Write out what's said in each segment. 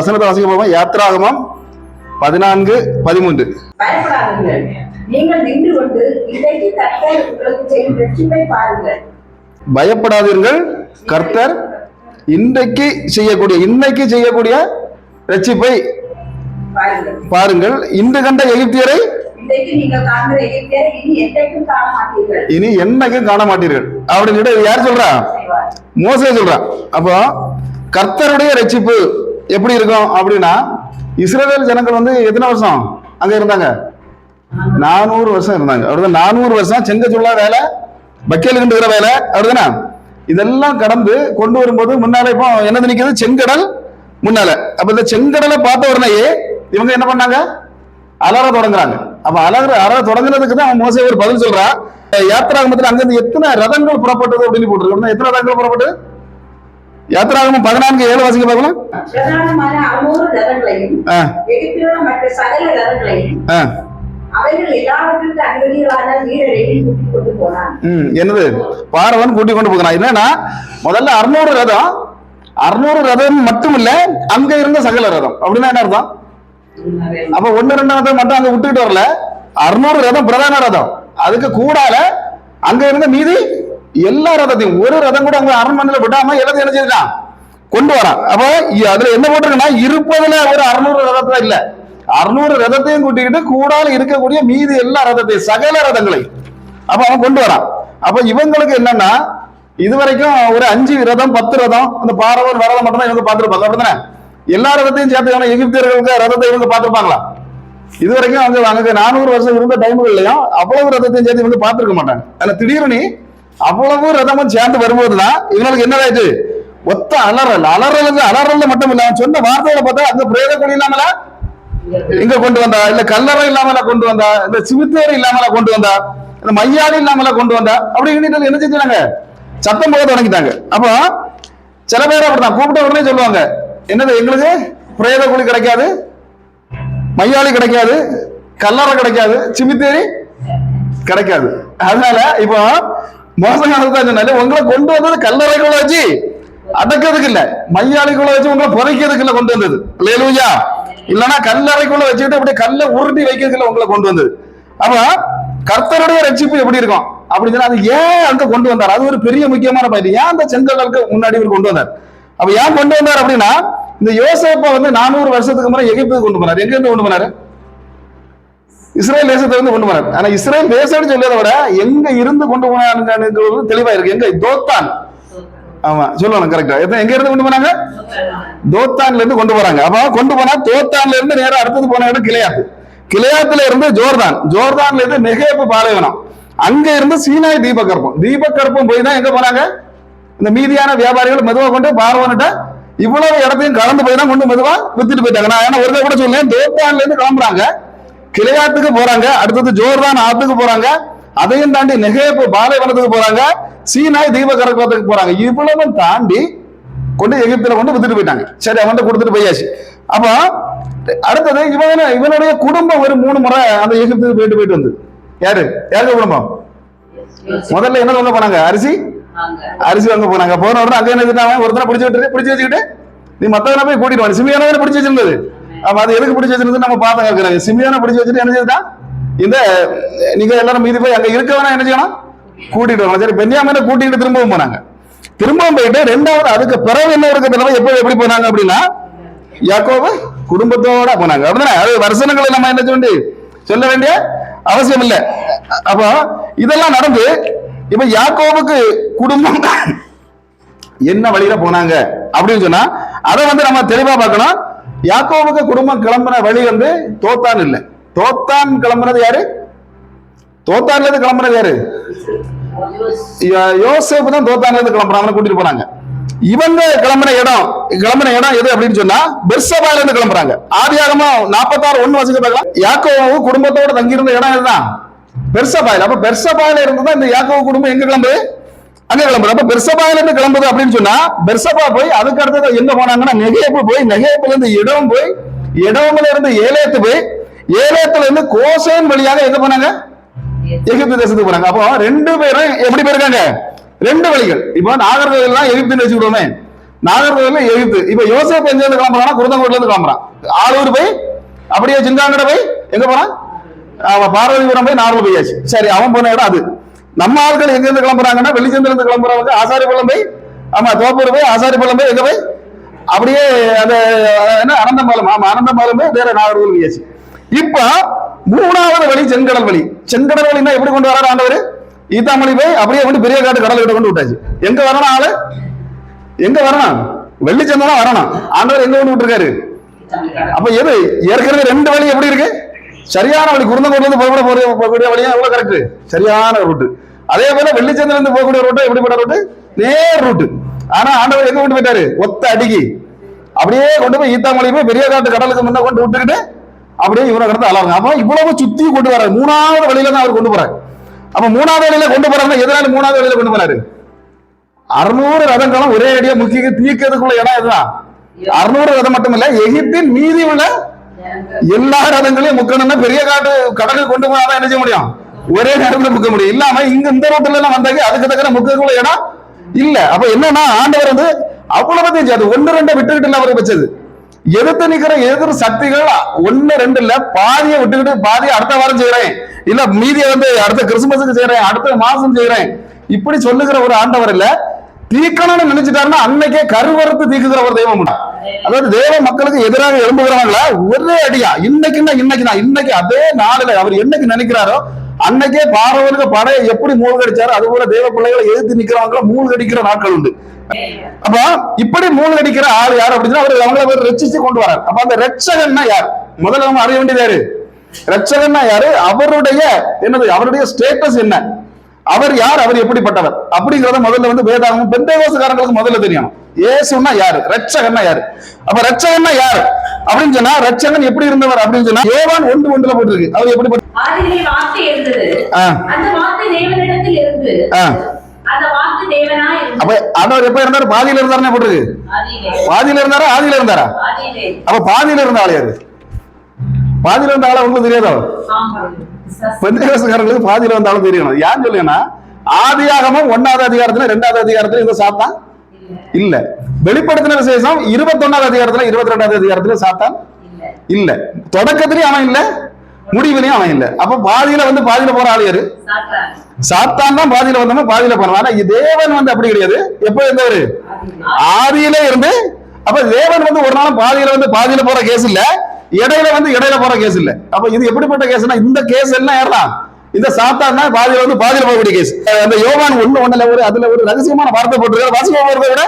வசனத்தை வாசிக்க யாத்ராகமம் பதினான்கு பதிமூன்று. பயப்படாதீர்கள் நீங்கள் நின்று கொண்டு இன்றைக்கு கர்த்தர் இன்றைக்கு செய்யக்கூடிய இன்னைக்கு செய்யக்கூடிய ரட்சிப்பை பாருங்கள். இன்று கண்ட எகிப்தியரை இனி என்னைக்கும் காண மாட்டீர்கள் அப்படின்னு யார் சொல்றா. மோசே சொல்றான் அப்போ கர்த்தருடைய ரட்சிப்பு எப்படி இருக்கும் அப்படின்னா இஸ்ரேல் ஜனங்கள் வந்து எத்தனை வருஷம் அங்க இருந்தாங்க? நானூறு வருஷம் இருந்தாங்க. அப்படிதான் நானூறு வருஷம் செங்க சொல்லா வேலை பக்கேல் இருக்கிற வேலை அப்படிதானே? இதெல்லாம் கடந்து கொண்டு வரும்போது முன்னால இப்போ என்னது நிக்குது? செங்கடல் முன்னால. அப்ப இந்த செங்கடலை பார்த்த உடனேயே இவங்க என்ன பண்ணாங்க? அலற தொடங்குறாங்க. அப்ப அலற அலற தொடங்குறதுக்கு தான் அவன் மோசே ஒரு பதில் சொல்றான் யாத்திராகமத்தில் அங்கிருந்து எத்தனை ரதங்கள் புறப்பட்டது அப்படின்னு போட்டுருக்கு எத்தனை ரதங்கள் புறப்பட்டு வீரரையும் கூட்டிக் கொண்டு போனான். ம், என்னது? பார்வன் கூட்டி கொண்டு போகிறான். என்னன்னா முதல்ல அறுநூறு ரதம் அறுநூறு ரதம் மட்டும் இல்ல அங்க இருந்த சகல ரதம். அப்படின்னா என்ன அர்த்தம்? அப்ப ஒண்ணு ரெண்டு ரதம் மட்டும் அங்க விட்டுக்கிட்டு வரல. அறுநூறு ரதம் பிரதான ரதம். அதுக்கு கூடால அங்க இருந்த மீதி எல்லா ரதத்தையும் ஒரு ரதம் கூட அவங்க அரண்மனையில விடாம எல்லாத்தையும் என்ன செய்யலாம் கொண்டு வரான். அப்போ அதுல என்ன போட்டிருக்குன்னா இருப்பதுல ஒரு அறுநூறு ரதத்தை இல்ல. அறுநூறு ரதத்தையும் கூட்டிக்கிட்டு கூடால இருக்கக்கூடிய மீதி எல்லா ரதத்தையும் சகல ரதங்களை அப்ப அவன் கொண்டு வரான். அப்ப இவங்களுக்கு என்னன்னா இது வரைக்கும் ஒரு அஞ்சு ரதம் பத்து ரதம் அந்த பாரவர் வரதம் மட்டும் தான் இவங்க பார்த்துருப்பாங்க. அப்படித்தானே? எல்லா ரதத்தையும் சேர்த்து வேணா எகிப்தியர்களுக்கு ரதத்தை இவங்க பார்த்துருப்பாங்களா? இது வரைக்கும் அங்க அங்க நானூறு வருஷம் இருந்த டைம்கள்லயும் அவ்வளவு ரதத்தையும் சேர்த்து இவங்க பார்த்துருக்க மாட்டாங்க. ஆனா திடீர்னு அவ்வளவு ரதமும் சேர்ந்து வரும்போதுதான் இவங்களுக்கு என்னதாயிட்டு ஒத்த அலறல். அலறல் அலறல் மட்டும் இல்ல சொன்ன வார்த்தைகளை பார்த்தா அந்த பிரேத கொடி இல்லாமலா? இங்க கொண்டு வந்தா? இல்ல கல்லறை இல்லாமல கொண்டு வந்தா? இந்த சிவித்தேர் இல்லாமல கொண்டு வந்தா? இந்த மையாடி இல்லாமல கொண்டு வந்தா? அப்படி இப்படின்னு என்ன செஞ்சாங்க? சத்தம் போக தொடங்கிட்டாங்க. அப்போ சில பேர் அப்படிதான் கூப்பிட்ட உடனே சொல்லுவாங்க என்னது எங்களுக்கு பிரேத குழி கிடைக்காது? மையாளி கிடைக்காது? கல்லறை கிடைக்காது? சிமித்தேரி கிடைக்காது. அதனால இப்போ மோசமானது தான் சொன்னாலே உங்களை கொண்டு வந்தது கல்லறைக்குள்ள வச்சு அடக்கிறதுக்கு இல்ல மையாளிக்குள்ள வச்சு உங்களை புதைக்கிறதுக்கு இல்ல கொண்டு வந்தது. இல்லையா இல்லனா கல்லறைக்குள்ள வச்சுக்கிட்டு அப்படியே கல்லை உருட்டி வைக்கிறதுக்கு இல்ல உங்களை கொண்டு வந்தது. அப்ப கர்த்தருடைய ரட்சிப்பு எப்படி இருக்கும்? அப்படின்னு சொன்னா அது ஏன் அங்க கொண்டு வந்தார்? அது ஒரு பெரிய முக்கியமான பாயிண்ட் ஏன் அந்த செங்கல்களுக்கு முன்னாடி இவர் கொண்டு வந்தார்? அப்ப ஏன் கொண்டு வந்தார் அப்படின்னா இந்த யோசேப்பை வந்து நானூறு வருஷத்துக்கு முறை எகிப்துக்கு கொண்டு போனார். எங்க இருந்து கொண்டு போனாரு? இஸ்ரேல் தேசத்தை இருந்து கொண்டு போனார் ஆனா இஸ்ரேல் தேசம்னு சொல்லியதை விட எங்க இருந்து கொண்டு போனாங்கிறது தெளிவா இருக்கு. எங்க? தோத்தான். ஆமா சொல்லணும் கரெக்டா எங்க இருந்து கொண்டு போனாங்க? தோத்தான்ல இருந்து கொண்டு போறாங்க. அப்ப கொண்டு போனா தோத்தான்ல இருந்து நேரம் அடுத்தது போன இடம் கிளையாத்து. கிளையாத்துல இருந்து ஜோர்தான். ஜோர்தான்ல இருந்து நெகேப்பு பாலைவனம். அங்க இருந்து சீனாய் தீபகற்பம். தீபகற்பம் போய் தான் எங்க போனாங்க? இந்த மீதியான வியாபாரிகள் மெதுவா கொண்டு பார்வனிட்ட இவ்வளவு இடத்தையும் கலந்து போய் தான் கொண்டு மெதுவா வித்துட்டு போயிட்டாங்க. நான் ஏன்னா ஒரு கூட சொல்லேன் தோத்தான்ல இருந்து கிளம்புறாங்க. கிளையாட்டுக்கு போறாங்க. அடுத்தது ஜோர்தான் ஆத்துக்கு போறாங்க. அதையும் தாண்டி நெகேப்பு பாலைவனத்துக்கு போறாங்க. சீனாய் தீபகற்பத்துக்கு போறாங்க. இவ்வளவு தாண்டி கொண்டு எகிப்தில கொண்டு வித்துட்டு போயிட்டாங்க. சரி அவன்கிட்ட கொடுத்துட்டு போயாச்சு. அப்போ அடுத்தது இவன் இவனுடைய குடும்பம் ஒரு மூணு முறை அந்த எகிப்துக்கு போயிட்டு போயிட்டு வந்து யாரு? யாருக்கு குடும்பம்? முதல்ல என்ன வாங்க போனாங்க? அரிசி? அரிசி வாங்க போனாங்க. போன உடனே அங்கே என்ன ஒருத்தனை பிடிச்சி விட்டு பிடிச்சி வச்சுக்கிட்டு நீ மத்தவனை போய் கூட்டிட்டு வாங்க சிமியான பிடிச்சி வச்சிருந்தது. அப்ப அது எதுக்கு பிடிச்சி வச்சிருந்து நம்ம பார்த்தா இருக்கிறாங்க சிமியான பிடிச்சி வச்சுட்டு என்ன செய்யுதா இந்த நீங்க எல்லாரும் மீதி போய் அங்க இருக்கவனா என்ன செய்யணும்? கூட்டிட்டு வரணும். சரி பென்யாமினை கூட்டிட்டு திரும்பவும் போனாங்க. திரும்பவும் போயிட்டு ரெண்டாவது அதுக்கு பிறகு என்ன இருக்க தடவை எப்போ எப்படி போனாங்க அப்படின்னா யாக்கோவ குடும்பத்தோட போனாங்க. அப்படின்னா அது வருஷங்களை நம்ம என்ன சொல்லி சொல்ல வேண்டிய அவசியம் இல்லை. அப்போ இதெல்லாம் நடந்து இப்ப யாக்கோவுக்கு குடும்பம் என்ன வழியில போனாங்க அப்படின்னு சொன்னா அதை வந்து நம்ம தெளிவா பார்க்கணும். யாக்கோவுக்கு குடும்பம் கிளம்புன வழி வந்து தோத்தான் இல்லை. தோத்தான் கிளம்புனது யாரு? தோத்தான்ல இருந்து கிளம்புனது யாரு? யோ- யோசேப்பு தான் தோத்தான்ல இருந்து கிளம்புறாங்க கூட்டிட்டு போனாங்க. இவங்க கிளம்பின இடம் கிளம்பின இடம் எது அப்படின்னு சொன்னா பெர்சபால இருந்து கிளம்புறாங்க. ஆதியாகமா நாற்பத்தாறு ஒண்ணு வசதி பார்க்கலாம். யாக்கோவு குடும்பத்தோட தங்கியிருந்த இடம் இதுதான் பெர்சபாயில். அப்ப பெர்சபாயில இருந்து தான் இந்த யாக்கோவு குடும்பம் எங்க கிளம்புது? அங்க கிளம்புறப்ப பெர்சபாயில இருந்து கிளம்புது அப்படின்னு சொன்னா பெர்சபா போய் அதுக்கு அடுத்தது எங்க போனாங்கன்னா நெகேப்பு போய் நெகேப்புல இருந்து இடம் போய் இடம்ல இருந்து ஏலேத்து போய் ஏலேத்துல இருந்து கோசேன் வழியாக எங்க போனாங்க? எகிப்து தேசத்துக்கு போறாங்க அப்போ ரெண்டு பேரும் எப்படி போயிருக்காங்க? ரெண்டு வழிகள். இப்போ நாகர்கோவில்லாம் எகிப்துன்னு வச்சுக்கிடுவோமே நாகர்கோவில் எகிப்து. இப்ப யோசேப் எங்க இருந்து கிளம்புறானா குருந்தங்கோட்ல இருந்து கிளம்புறான். ஆளூர் போய் அப்படியே சிங்காங்கட போய் எங்க போறான்? அவன் பார்வதிபுரம் போய் நார்மல் போயாச்சு சரி அவன் போன இடம் அது. நம்ம ஆட்கள் எங்கேருந்து கிளம்புறாங்கன்னா வெளிச்சந்தில இருந்து கிளம்புறவங்க ஆசாரிப்பள்ளம் போய் ஆமா தோப்பூர் போய் ஆசாரிப்பள்ளம் போய் எங்க போய்? அப்படியே அந்த என்ன அனந்தம்பாலம் ஆமா அனந்தம்பாலம் போய் வேற நாகர்கோவில் வியாச்சு இப்ப மூணாவது வழி செங்கடல் வழி. செங்கடல் வழின்னா எப்படி கொண்டு வராரு ஆண்டவர்? ஈத்தாமொழி போய் அப்படியே கொண்டு பெரிய காட்டு கடல் கிட்ட கொண்டு விட்டாச்சு. எங்க வரணும் ஆளு? எங்க வரணும்? வெள்ளிச்சந்தனம் வரணும். ஆண்டவர் எங்க கொண்டு விட்டுருக்காரு? அப்ப எது? ஏற்கனவே ரெண்டு வழி எப்படி இருக்கு? சரியான வழி. குருந்தங்கோட்ல இருந்து போகக்கூடிய போற- போகக்கூடிய வழியா எவ்வளவு கரெக்ட் சரியான ரூட்டு அதே போல வெள்ளிச்சந்தில இருந்து போகக்கூடிய ரூட் எப்படிப்பட்ட ரூட் நேர் ரூட் ஆனா ஆண்டவர் எங்க கொண்டு போயிட்டாரு? ஒத்த அடிக்கி. அப்படியே கொண்டு போய் ஈத்தாமொழி போய் பெரிய காட்டு கடலுக்கு முன்ன கொண்டு விட்டுக்கிட்டு அப்படியே இவரை கடந்து அலறாங்க அப்ப இவ்வளவு சுத்தி கொண்டு வராரு மூணாவது வழியில தான் அவர் கொண்டு போறாரு. அப்ப மூணாவது வழியில கொண்டு போறாருன்னா எதனால மூணாவது வழியில கொண்டு போறாரு? அறுநூறு ரதங்களும் ஒரே அடியா முக்கிய தீர்க்கிறதுக்குள்ள இடம் இதுதான். அறுநூறு ரதம் மட்டும் இல்ல எகிப்தின் மீதி உள்ள எல்லா ரதங்களையும் முக்கணும்னா பெரிய காட்டு கடலுக்கு கொண்டு போனாதான் என்ன செய்ய முடியும்? ஒரே நேரத்துல முக்க முடியும். இல்லாம இங்க இந்த ரோட்ல எல்லாம் வந்தாங்க அதுக்கு தக்கன முக்கக்குள்ள இடம் இல்ல. அப்ப என்னன்னா ஆண்டவர் வந்து அவ்வளவு தெரிஞ்சு அது ஒன்னு ரெண்டை விட்டுக்கிட்டு இல்ல அவரை வச்சது. எதிர்த்து நிக்கிற எதிர் சக்திகள் ஒண்ணு ரெண்டு இல்ல பாதியை விட்டுக்கிட்டு பாதியை அடுத்த வாரம் செய்யறேன். இல்ல மீதியை வந்து அடுத்த கிறிஸ்துமஸுக்கு செய்யறேன் அடுத்த மாசம் செய்யறேன். இப்படி சொல்லுகிற ஒரு ஆண்டவர் இல்ல. தீக்கணும்னு நினைச்சிட்டாருன்னா அன்னைக்கே கருவறுத்து தீக்குகிற ஒரு தெய்வம் அதாவது தேவ மக்களுக்கு எதிராக எழும்புகிறவங்கள ஒரே அடியா. இன்னைக்குன்னா இன்னைக்கு தான் இன்னைக்கு அதே நாளில் அவர் என்னைக்கு நினைக்கிறாரோ அன்னைக்கே பாரவனுக்கு படையை எப்படி மூழ்கடிச்சாரோ அது போல தேவ பிள்ளைகளை எதிர்த்து நிக்கிறவங்கள மூழ்கடிக்கிற நாட்கள் உண்டு. அப்ப இப்படி மூழ்கடிக்கிற ஆள் யார் அப்படின்னா அவர் அவங்கள பேர் ரட்சிச்சு கொண்டு வரார் அப்ப அந்த ரட்சகன்னா யார்? முதல்ல நம்ம அறிய வேண்டியது யாரு? ரட்சகன்னா யாரு? அவருடைய என்னது? அவருடைய ஸ்டேட்டஸ் என்ன? அவர் யார்? அவர் எப்படிப்பட்டவர்? அப்படிங்கறத முதல்ல வந்து வேதாகமும் பெந்தேவாசக்காரங்களுக்கு முதல்ல தெரியணும். ஏசுன்னா யாரு? ரட்சகன்னா யாரு? அப்ப ரட்சகன்னா யாரு? அப்படின்னு சொன்னா ரட்சகன் எப்படி இருந்தவர் அப்படின்னு சொன்னா ஏவான் ஒன்று ஒன்றுல போட்டிருக்கு. அவர் எப்படி ஆதியிலே வார்த்தை இருந்தது. அந்த வார்த்தை தேவனிடத்தில் இருந்து. ஆ. அந்த வார்த்தை தேவனா அப்ப இருந்தது ஆண்டவர் எப்ப இருந்தாரு? பாதியில இருந்தாருன்னு போட்டிருக்கு? பாதியில. இருந்தாரா? ஆதியில இருந்தாரா? அப்ப பாதியில இருந்த ஆள் யாரு? பாதியில இருந்த ஆளா உங்களுக்கு தெரியாதோ? ஆமாம். பெந்தேகோஸ்காரங்களுக்கு பாதியில வந்த ஆளும் தெரியணும். ஏன் சொல்லுங்கன்னா ஆதியாகமும் ஒன்னாவது அதிகாரத்துல ரெண்டாவது அதிகாரத்துல இந்த சாத்தான்? இல்ல. வெளிப்படுத்தின விசேஷம் இருபத்தொன்னாவது அதிகாரத்துல இருபத்தி ரெண்டாவது அதிகாரத்துல சாத்தான்? இல்ல. தொடக்கத்திலயும் அவன் இல்ல. முடிவுலையும் அவன் இல்ல. அப்ப பாதியில வந்து பாதியில போற ஆள் யாரு? சாத்தான். தான் பாதியில வந்தவன் பாதியில போனவன். ஆனா இது தேவன் வந்து அப்படி கிடையாது. எப்ப இருந்தவரு? ஆதியில இருந்து. அப்ப தேவன் வந்து ஒரு நாளும் பாதியில வந்து பாதியில போற கேஸ் இல்ல. இடையில வந்து இடையில போற கேஸ் இல்ல. அப்ப இது எப்படிப்பட்ட கேஸ்னா இந்த கேஸ் எல்லாம் ஏறலாம். இந்த சாத்தான் தான் பாதியில வந்து பாதியில போகக்கூடிய கேஸ் அந்த யோவான் ஒண்ணு ஒண்ணுல ஒரு அதுல ஒரு ரகசியமான வார்த்தை போட்டிருக்காரு. வாசிக்க போறதை விட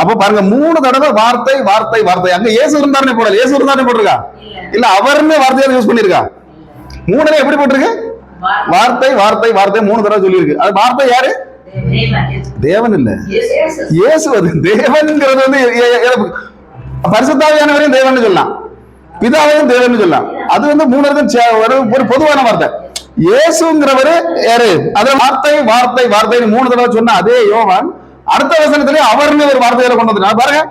அப்ப பாருங்க மூணு தடவை வார்த்தை வார்த்தை வார்த்தை. அங்க இயேசு இருந்தாருன்னு போடல. இயேசு இருந்தாருன்னு போட்டிருக்கா? இல்ல. அவர்னு வார்த்தையை யூஸ் பண்ணிருக்கா மூணுல எப்படி போட்டிருக்கு? வார்த்தை. வார்த்தை வார்த்தை மூணு தடவை சொல்லியிருக்கு. அது வார்த்தை யாரு? தேவன். இல்ல. இயேசு. அது. தேவன்ங்கிறது வந்து பரிசுத்தாவியானவரையும் தேவன் சொல்லலாம். பிதாவையும் தேவன் சொல்லலாம். அது வந்து மூணு ஒரு பொதுவான வார்த்தை. இயேசுங்கிறவரு யாரு? அது வார்த்தை வார்த்தை வார்த்தை மூணு தடவை சொன்ன அதே யோவான். அடுத்த வசனத்திலே அவர்னு ஒரு வார்த்தையில கொண்டு வந்து பாருங்க.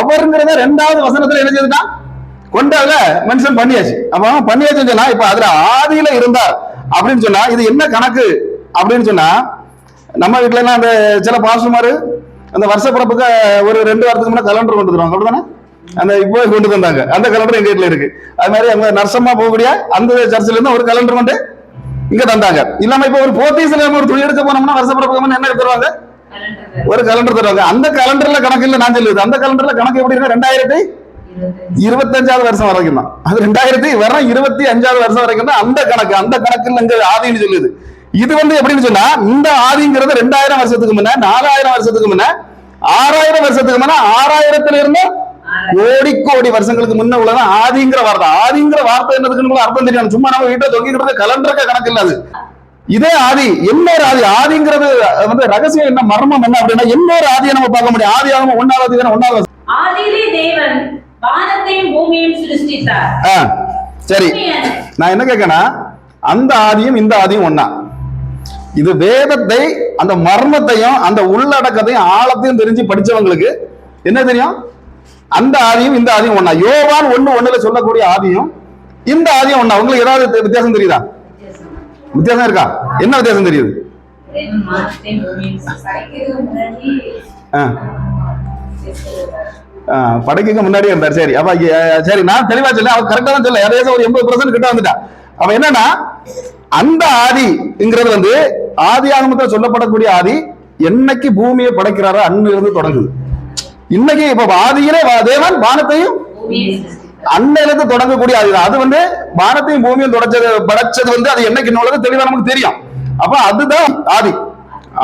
அவருங்கிறத ரெண்டாவது வசனத்துல என்ன செய்துட்டா கொண்டால மென்ஷன் பண்ணியாச்சு. அப்ப பண்ணியாச்சுன்னு சொன்னா இப்ப அதுல ஆதியில இருந்தார். அப்படின்னு சொன்னா இது என்ன கணக்கு? அப்படின்னு சொன்னா நம்ம வீட்ல எல்லாம் அந்த சில பாசுமாரு அந்த வருஷ பிறப்புக்கு ஒரு ரெண்டு வாரத்துக்கு முன்னாடி கலண்டர் கொண்டு தருவாங்க அப்படிதானே அந்த இப்போ கொண்டு வந்தாங்க அந்த கலண்டர் எங்க வீட்ல இருக்கு. அது மாதிரி அவங்க நர்சமா போகக்கூடிய அந்த சர்ச்சில் இருந்து ஒரு கலண்டர் கொண்டு இங்க தந்தாங்க. இல்லாம இப்ப ஒரு போத்தீஸ்ல ஒரு துணி எடுக்க போனோம்னா வருஷ பிறப்புக்கு என்ன தருவாங்க? ஒரு கலண்டர் தருவாங்க. அந்த கலண்டர்ல கணக்கு இல்ல நான் சொல்லுது. அந்த கலண்டர்ல கணக்கு எப்படி இருக்கு? ரெண்டாயிரத்தி. இருபத்தஞ்சாவது வருஷம் வரைக்கும் தான். அது ரெண்டாயிரத்தி வர இருபத்தி அஞ்சாவது வருஷம் வரைக்கும் தான் அந்த கணக்கு அந்த கணக்குல இங்க ஆதின்னு சொல்லுது. இது வந்து எப்படின்னு சொன்னா இந்த ஆதிங்கிறது ரெண்டாயிரம் வருஷத்துக்கு முன்ன நாலாயிரம் வருஷத்துக்கு முன்ன ஆறாயிரம் வருஷத்துக்கு முன்ன ஆறாயிரத்துல இருந்து கோடி கோடி வருஷங்களுக்கு முன்ன உள்ளதான் ஆதிங்கிற வார்த்தை. ஆதிங்கிற வார்த்தை என்னதுக்குன்னு அர்த்தம் தெரியும் சும்மா நம்ம வீட்டை தொங்கிக்கிறது கலண்டருக்க கணக்கு இல்ல அது. இதே ஆதி இன்னொரு ஆதி? ஆதிங்கிறது வந்து ரகசியம் என்ன? மர்மம் என்ன அப்படின்னா இன்னொரு ஆதியை நம்ம பார்க்க முடியும்? ஆதி ஆகம ஒன்னாவது ஒன்னாவது வானத்தையும் பூமியையும் சிருஷ்டித்தார். ஆ, சரி. நான் என்ன கேட்கனா அந்த ஆதியும் இந்த ஆதியும் ஒண்ணா. இது வேதத்தை அந்த மர்மத்தையும் அந்த உள்ளடக்கத்தையும் ஆழத்தையும் தெரிஞ்சு படிச்சவங்களுக்கு என்ன தெரியும்? அந்த ஆதியும் இந்த ஆதியும் ஒண்ணா. யோவான் ஒண்ணு ஒண்ணுல சொல்லக்கூடிய ஆதியும் இந்த ஆதியும் ஒண்ணா. உங்களுக்கு ஏதாவது வித்தியாசம் தெரியுதா? வித்தியாசம் இருக்கா? என்ன வித்தியாசம் தெரியுது? ஆ. படைக்கு முன்னாடியே இருந்தார். சரி அப்ப சரி நான் தெளிவா சொல்ல அவன் கரெக்டா தான் சொல்ல ஏதாவது ஒரு எண்பது பர்சன்ட் கிட்ட வந்துட்டா. அவன் என்னன்னா அந்த ஆதிங்கிறது வந்து ஆதி ஆகமத்தில் சொல்லப்படக்கூடிய ஆதி என்னைக்கு பூமியை படைக்கிறாரோ அன்னிலிருந்து தொடங்குது. இன்னைக்கு இப்ப ஆதியிலே தேவன் வானத்தையும் அன்னையிலிருந்து தொடங்கக்கூடிய ஆதிதான் அது வந்து வானத்தையும் பூமியும் தொடச்சது படைச்சது வந்து அது என்னைக்கு உள்ளது தெளிவா நமக்கு தெரியும். அப்ப அதுதான் ஆதி.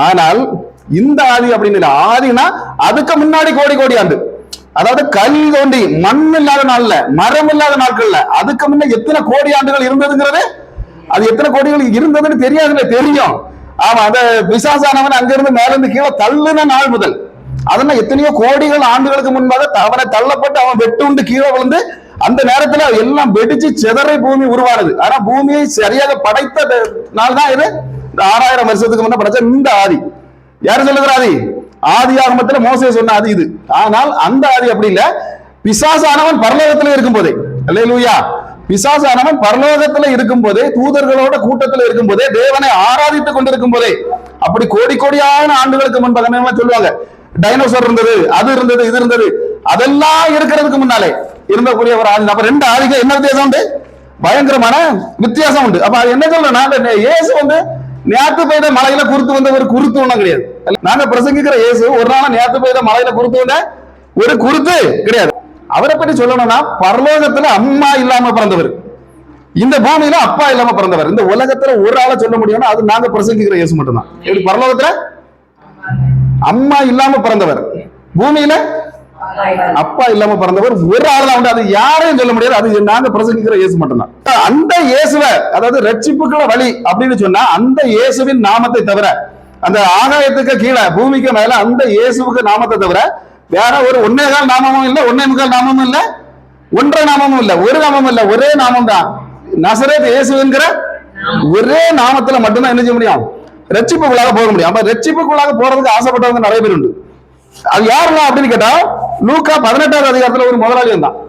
ஆனால் இந்த ஆதி அப்படின்னு இல்ல. ஆதினா அதுக்கு முன்னாடி கோடி கோடி ஆண்டு. அதாவது கல் தோண்டி மண் இல்லாத நாள்ல மரம் இல்லாத நாட்கள்ல அதுக்கு முன்ன எத்தனை கோடி ஆண்டுகள் இருந்ததுங்கிறது? அது எத்தனை கோடிகள் இருந்ததுன்னு தெரியாதுல்ல தெரியும். ஆமா அந்த பிசாசானவன் அங்கிருந்து மேலிருந்து கீழே தள்ளுன நாள் முதல். அதெல்லாம் எத்தனையோ கோடிகள் ஆண்டுகளுக்கு முன்பாக அவனை தள்ளப்பட்டு அவன் வெட்டுண்டு கீழே விழுந்து அந்த நேரத்துல எல்லாம் வெடிச்சு சிதறை பூமி உருவானது. ஆனா பூமியை சரியாக படைத்த நாள் தான் இது. இந்த ஆறாயிரம் வருஷத்துக்கு முன்ன படைச்ச இந்த ஆதி. யாரு சொல்லுகிற ஆதி? ஆதி ஆகமத்துல மோசே சொன்ன ஆதி இது. ஆனால் அந்த ஆதி அப்படி இல்ல. பிசாசானவன் பரலோகத்துல இருக்கும் போதே அல்லேலூயா. பிசாசானவன் பரலோகத்துல இருக்கும் போதே தூதர்களோட கூட்டத்துல இருக்கும் போதே தேவனை ஆராதித்துக் கொண்டிருக்கும் போதே அப்படி கோடி கோடியான ஆண்டுகளுக்கு முன்பாக சொல்லுவாங்க? டைனோசர் இருந்தது அது இருந்தது இது இருந்தது. அதெல்லாம் இருக்கிறதுக்கு முன்னாலே இருந்தக்கூடிய ஒரு ஆதி. அப்ப ரெண்டு ஆதிக்கு என்ன வித்தியாசம் உண்டு? பயங்கரமான வித்தியாசம் உண்டு. அப்ப அது என்ன சொல்றேன்னா ஏசு வந்து நேத்து பெய்த மலையில குறுத்து வந்த ஒரு குருத்து ஒண்ணும் கிடையாது. நாங்க பிரசங்கிக்கிற இயேசு ஒரு நாள் நேத்து பெய்த மலையில குறுத்து வந்த ஒரு குருத்து கிடையாது. அவரை பற்றி சொல்லணும்னா பரலோகத்துல அம்மா இல்லாம பிறந்தவர். இந்த பூமியில அப்பா இல்லாம பிறந்தவர். இந்த உலகத்துல ஒரு ஆளை சொல்ல முடியும்னா அது நாங்க பிரசங்கிக்கிற இயேசு மட்டும்தான். எப்படி பரலோகத்துல? அம்மா இல்லாம பிறந்தவர். பூமியில அப்பா இல்லாம பிறந்தவர் ஒரு ஆள் தான் உண்டு அது யாரையும் சொல்ல முடியாது. அது நாங்க பிரசங்கிக்கிற இயேசு மட்டும்தான். அந்த இயேசுவ அதாவது ரட்சிப்புக்குள்ள வழி அப்படின்னு சொன்னா அந்த இயேசுவின் நாமத்தை தவிர அந்த ஆகாயத்துக்கு கீழே பூமிக்கு மேல அந்த இயேசுவுக்கு நாமத்தை தவிர வேற ஒரு ஒன்னே கால் நாமமும் இல்ல ஒன்னே முக்கால் நாமமும் இல்ல ஒன்றரை நாமமும் இல்ல ஒரு நாமமும் இல்ல ஒரே நாமம் தான். நசரேத் இயேசுங்கிற ஒரே நாமத்துல மட்டும்தான் என்ன செய்ய முடியும்? ரட்சிப்புக்குள்ளாக போக முடியும். அப்ப ரட்சிப்புக்குள்ளாக போறதுக்கு ஆசைப்பட்டவங்க நிறைய பேர் உண்டு. அது யாருலாம் அப்படின்னு கேட்டா லூக்கா பதினெட்டாவது அதிகாரத்துல ஒரு முதலாளி வந்தான்.